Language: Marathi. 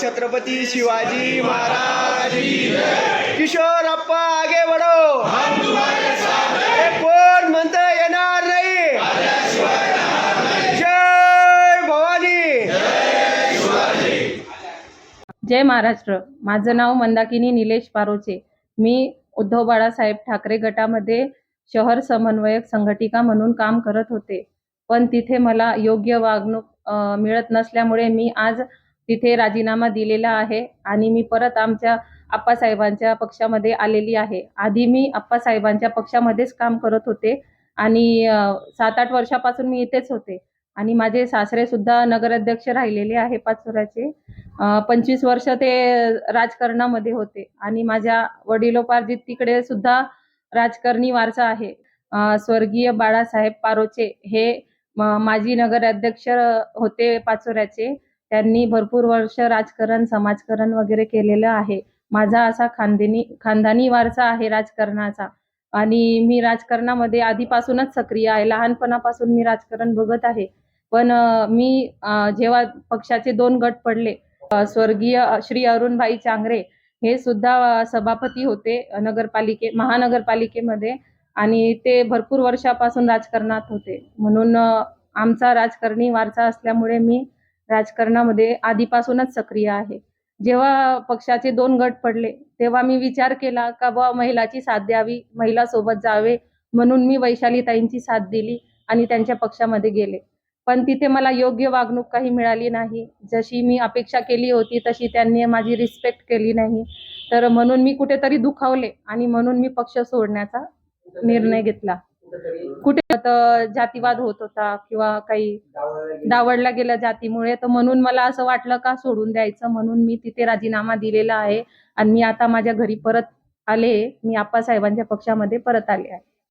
छत्रपती शिवाजी महाराज. किशोर अप्पा आगे बडो कोण म्हणत येणार नाही? जय भवानी. जय महाराष्ट्र. माझं नाव मंदाकिनी निलेश पारोचे. मी उद्धव बाळासाहेब ठाकरे गटामध्ये शहर समन्वयक संघटिका म्हणून काम करत होते. पण तिथे मला योग्य वागणूक मिळत नसल्यामुळे मी आज तिथे राजीनामा दिलेला आहे आणि मी परत आमच्या आप्पासाहेबांच्या पक्षामध्ये आलेली आहे. आधी मी आप्पासाहेबांच्या पक्षामध्येच काम करत होते आणि सात आठ वर्षापासून मी इथेच होते आणि माझे सासरे सुद्धा नगराध्यक्ष राहिलेले आहे पाचोऱ्याचे. पंचवीस वर्ष ते राजकारणामध्ये होते आणि माझ्या वडिलोपार्जित तिकडे सुद्धा राजकारणी वारसा आहे. स्वर्गीय बाळासाहेब पारोचे हे माजी नगराध्यक्ष होते पाचोऱ्याचे. त्यांनी भरपूर वर्ष राजकारण समाजकारण वगैरे केलेलं आहे. माझा असा खानदेनी खानदानी वारसा आहे राजकारणाचा. आणि मी राजकारणामध्ये आधीपासूनच सक्रिय आहे. लहानपणापासून मी राजकारण बघत आहे. पण मी जेव्हा पक्षाचे दोन गट पडले स्वर्गीय श्री अरुणभाई चांगरे हे सुद्धा सभापती होते नगरपालिके महानगरपालिकेमध्ये. आणि ते भरपूर वर्षापासून राजकारणात होते. म्हणून आमचा राजकारणी वारसा असल्यामुळे मी राजकारणामध्ये आधीपासूनच सक्रिय आहे. जेव्हा पक्षाचे दोन गट पडले तेव्हा मी विचार केला का बुवा महिलाची साथ द्यावी महिला सोबत जावे म्हणून मी वैशालीताईंची साथ दिली आणि त्यांच्या पक्षामध्ये गेले. पण तिथे मला योग्य वागणूक काही मिळाली नाही. जशी मी अपेक्षा केली होती तशी त्यांनी माझी रिस्पेक्ट केली नाही. तर म्हणून मी कुठेतरी दुखावले आणि म्हणून मी पक्ष सोडण्याचा निर्णय घेतला. कुठे जातीवाद होत होता किंवा काही डावळला. गेला जातीमुळे तर म्हणून मला असं वाटलं का सोडून द्यायचं? म्हणून मी तिथे राजीनामा दिलेला आहे आणि मी आता माझ्या घरी परत आले. मी आप्पासाहेबांच्या पक्षामध्ये परत आले आहे.